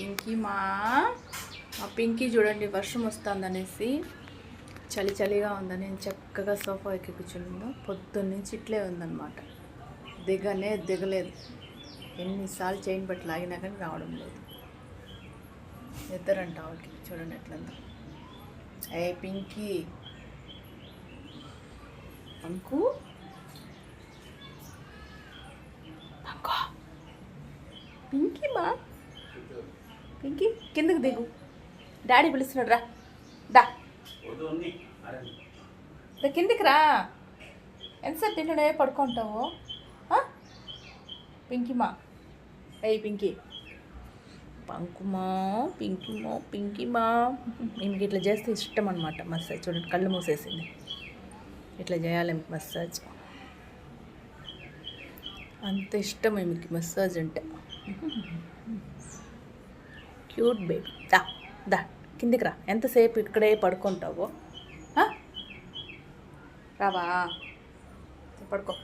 పింకీ మా. మా పింకీ చూడండి వర్షం వస్తుందనేసి చలి చలిగా ఉందని నేను చక్కగా సోఫా ఎక్కి కూర్చుందో. పొద్దున్న నుంచి ఇట్లే ఉందన్నమాట. దిగనే దిగలేదు. ఎన్నిసార్లు చైన్ బట్టి లాగినా కానీ రావడం లేదు. నిద్రంట ఆవిడకి. చూడండి ఎట్లందా. ఏ పింకీ. అంకు. అంకు. పింకీ మా. పింకీ కిందకు దిగు. డాడీ పిలుస్తున్నాడు రా. దా. దా కిందికి రా. ఎంతసేపు తింటాడే పడుకుంటావు? పింకిమా పింకీమా. పింకి పింకీ. పంకుమా పింకీమా పింకీమా. ఈమెకి ఇట్లా చేస్తే ఇష్టం అనమాట మసాజ్. చూడండి కళ్ళు మూసేసింది. ఇట్లా చేయాలి మసాజ్. అంత ఇష్టం ఈమెకి మసాజ్ అంటే. Cute baby. దా దా కిందికి రా. ఎంతసేపు ఇక్కడే పడుకుంటావో? రావా? పడుకో.